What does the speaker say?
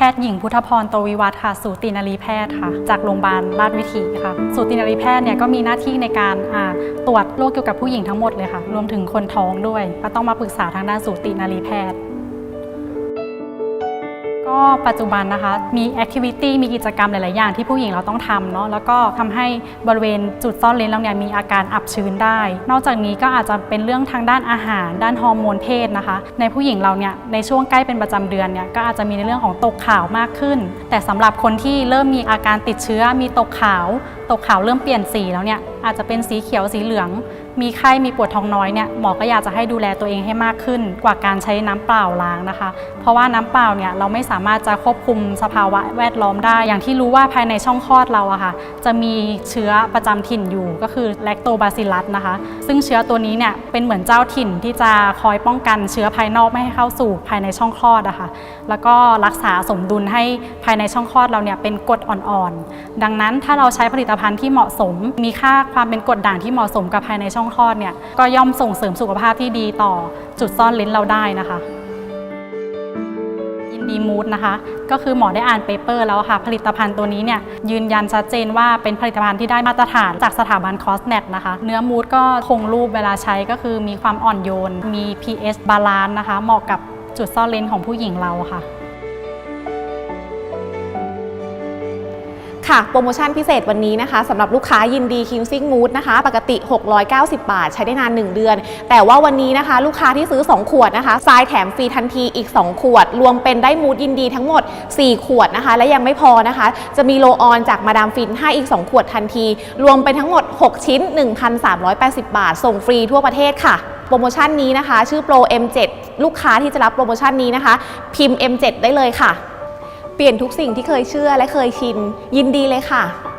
พทย์หญิงพุทธพรโตวิวัฒน์ค่ะ สูตินรีแพทย์ค่ะ จากโรงพยาบาลราชวิถีค่ะ สูตินรีแพทย์เนี่ยก็มีหน้าที่ในการตรวจโรคเกี่ยวกับผู้หญิงทั้งหมดเลยค่ะ รวมถึงคนท้องด้วย ก็ต้องมาปรึกษาทางด้านสูตินรีแพทย์ ก็ปัจจุบันนะคะมีแอคทิวิตี้มีกิจกรรมหลาย ๆ อย่างที่ผู้หญิงเราต้องทำเนาะแล้วก็ทำให้บริเวณจุดซ่อนเลนเราเนี่ยมีอาการอับชื้นได้ นอกจากนี้ก็อาจจะเป็นเรื่องทางด้านอาหาร ด้านฮอร์โมนเพศนะคะ ในผู้หญิงเราเนี่ยในช่วงใกล้เป็นประจำเดือนเนี่ยก็อาจจะมีในเรื่องของตกขาวมากขึ้น แต่สำหรับคนที่เริ่มมีอาการติดเชื้อมีตกขาว ตกขาวเริ่มเปลี่ยนสีแล้วเนี่ยอาจจะเป็นสีเขียวสีเหลือง มีไข้มีปวดท้องน้อยเนี่ยหมอก็อยากจะให้ดูแลตัวเองให้มากขึ้น กว่าการใช้น้ำเปล่าล้างนะคะ เพราะว่าน้ำเปล่าเนี่ยเราไม่สามารถจะควบคุมสภาวะแวดล้อมได้ อย่างที่รู้ว่าภายในช่องคลอดเราอะค่ะจะมีเชื้อประจำถิ่นอยู่ก็คือแลคโตบาซิลัสนะคะ ซึ่งเชื้อตัวนี้เนี่ยเป็นเหมือนเจ้าถิ่นที่จะคอยป้องกันเชื้อภายนอกไม่ให้เข้าสู่ภายในช่องคลอดอะค่ะแล้วก็รักษาสมดุลให้ภายในช่องคลอดเราเนี่ยเป็นกรดอ่อนๆ ดังนั้นถ้าเราใช้ผลิตภัณฑ์ที่เหมาะสมมีค่าความเป็นกรดด่างที่เหมาะสมกับภายในช่องคลอดเนี่ยก็ย่อมส่งเสริมสุขภาพที่ดีต่อจุดซ่อนเลนเราได้นะคะ ยินดีมูดนะคะ ก็คือหมอได้อ่านเปเปอร์แล้วค่ะ ผลิตภัณฑ์ตัวนี้เนี่ยยืนยันชัดเจนว่าเป็นผลิตภัณฑ์ที่ได้มาตรฐานจากสถาบันคอสเนตนะคะ เนื้อมูดก็คงรูปเวลาใช้ก็คือมีความอ่อนโยน มี pH บาลานซ์นะคะ เหมาะกับจุดซ่อนเลนของผู้หญิงเราค่ะ ค่ะ โปรโมชั่นพิเศษวันนี้นะคะสำหรับลูกค้ายินดี Cleansing Mood นะคะ ปกติ 690 บาท ใช้ได้นาน 1 เดือน แต่ว่าวันนี้นะคะ ลูกค้าที่ซื้อ 2 ขวดนะคะทรายแถมฟรีทันทีอีก 2 ขวด รวมเป็นได้มูดยินดีทั้งหมด 4 ขวดนะคะ และยังไม่พอนะคะ จะมีโลออนจากมาดามฟินให้อีก 2 ขวดทันที รวมเป็นทั้งหมด 6 ชิ้น 1,380 บาท ส่งฟรีทั่วประเทศค่ะโปรโมชั่นนี้นะคะ ชื่อโปร M7 ลูกค้าที่จะรับโปรโมชั่นนี้นะคะ พิมพ์ M7 ได้เลยค่ะ เปลี่ยนทุกสิ่งที่เคยเชื่อและเคยชิน ยินดีเลยค่ะ